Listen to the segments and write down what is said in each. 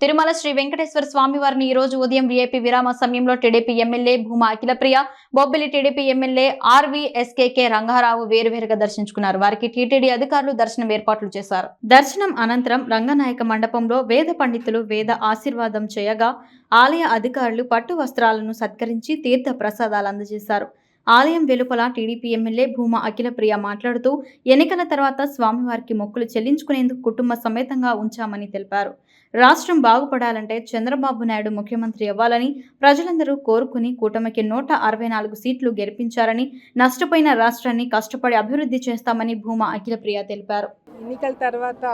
తిరుమల శ్రీ వెంకటేశ్వర స్వామి వారిని ఈ రోజు ఉదయం వీఐపీ విరామ సమయంలో TDP MLA Bhuma Akhilapriya Bobbili TDP MLA RV SKK Rangarao వేరువేరుగా దర్శించుకున్నారు. వారికి టీటీడీ అధికారులు దర్శనం ఏర్పాట్లు చేశారు. దర్శనం అనంతరం రంగనాయక మండపంలో వేద పండితులు వేద ఆశీర్వాదం చేయగా ఆలయ అధికారులు పట్టు వస్త్రాలను సత్కరించి తీర్థ ప్రసాదాలు అందజేశారు. ఆలయం వెలుపల టీడీపీ ఎమ్మెల్యే భూమా అఖిలప్రియ మాట్లాడుతూ ఎన్నికల తర్వాత స్వామివారికి మొక్కులు చెల్లించుకునేందుకు కుటుంబ సమేతంగా ఉంచామని తెలిపారు. రాష్ట్రం బాగుపడాలంటే చంద్రబాబు నాయుడు ముఖ్యమంత్రి అవ్వాలని ప్రజలందరూ కోరుకుని కూటమికి నూట అరవై నాలుగు సీట్లు గెలిపించారని నష్టపోయిన రాష్ట్రాన్ని కష్టపడి అభివృద్ధి చేస్తామని భూమా అఖిలప్రియ తెలిపారు. ఎన్నికల తర్వాత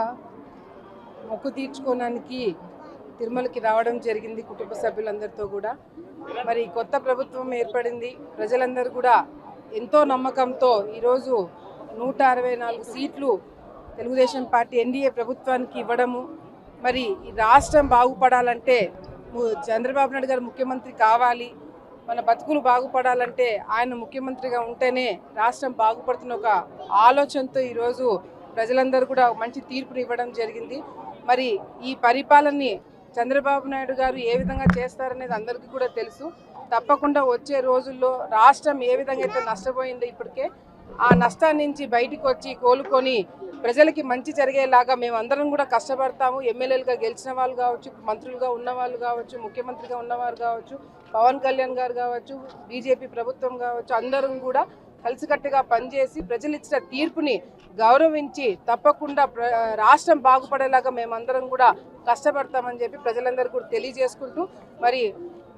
మొక్కు తీర్చుకోవడానికి తిరుమలకి రావడం జరిగింది కుటుంబ సభ్యులందరితో కూడా. మరి కొత్త ప్రభుత్వం ఏర్పడింది. ప్రజలందరూ కూడా ఎంతో నమ్మకంతో ఈరోజు నూట అరవై నాలుగు సీట్లు తెలుగుదేశం పార్టీ ఎన్డీఏ ప్రభుత్వానికి ఇవ్వడము. మరి ఈ రాష్ట్రం బాగుపడాలంటే చంద్రబాబు నాయుడు గారు ముఖ్యమంత్రి కావాలి. మన బతుకులు బాగుపడాలంటే ఆయన ముఖ్యమంత్రిగా ఉంటేనే రాష్ట్రం బాగుపడుతున్న ఒక ఆలోచనతో ఈరోజు ప్రజలందరూ కూడా మంచి తీర్పుని ఇవ్వడం జరిగింది. మరి ఈ పరిపాలనని చంద్రబాబు నాయుడు గారు ఏ విధంగా చేస్తారనేది అందరికీ కూడా తెలుసు. తప్పకుండా వచ్చే రోజుల్లో రాష్ట్రం ఏ విధంగా అయితే నష్టపోయిందో ఇప్పటికే ఆ నష్టాన్ని నుంచి బయటికి వచ్చి కోలుకొని ప్రజలకి మంచి జరిగేలాగా మేము అందరం కూడా కష్టపడతాము. ఎమ్మెల్యేలుగా గెలిచిన వాళ్ళు కావచ్చు మంత్రులుగా ఉన్న వాళ్ళు కావచ్చు ముఖ్యమంత్రిగా ఉన్నవారు కావచ్చు పవన్ కళ్యాణ్ గారు కావచ్చు బీజేపీ ప్రభుత్వం కావచ్చు అందరం కూడా కలిసికట్టుగా పనిచేసి ప్రజలు ఇచ్చిన తీర్పుని గౌరవించి తప్పకుండా ప్ర- రాష్ట్రం బాగుపడేలాగా మేమందరం కూడా కష్టపడతామని చెప్పి ప్రజలందరూ కూడా తెలియజేసుకుంటూ మరి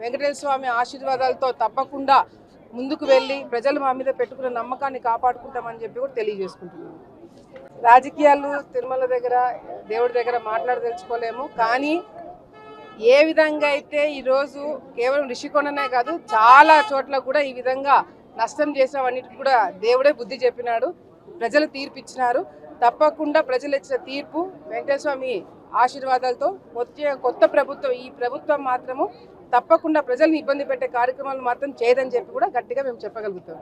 వెంకటేశ్వర స్వామి ఆశీర్వాదాలతో తప్పకుండా ముందుకు వెళ్ళి ప్రజలు మా మీద పెట్టుకున్న నమ్మకాన్ని కాపాడుకుంటామని చెప్పి కూడా తెలియజేసుకుంటున్నాను రాజకీయాలు తిరుమల దగ్గర దేవుడి దగ్గర మాట్లాడదలుచుకోలేము. కానీ ఏ విధంగా అయితే ఈరోజు కేవలం రిషికొండనే కాదు చాలా చోట్ల కూడా ఈ విధంగా నష్టం చేసినవన్నిటికి కూడా దేవుడే బుద్ధి చెప్పినాడు. ప్రజలు తీర్పు ఇచ్చినారు తప్పకుండా ప్రజలు ఇచ్చిన తీర్పు వెంకటేశ్వమి ఆశీర్వాదాలతో వచ్చే కొత్త ప్రభుత్వం ఈ ప్రభుత్వం మాత్రము తప్పకుండా ప్రజల్ని ఇబ్బంది పెట్టే కార్యక్రమాలు మాత్రం చేయదని చెప్పి కూడా గట్టిగా మేము చెప్పగలుగుతాం.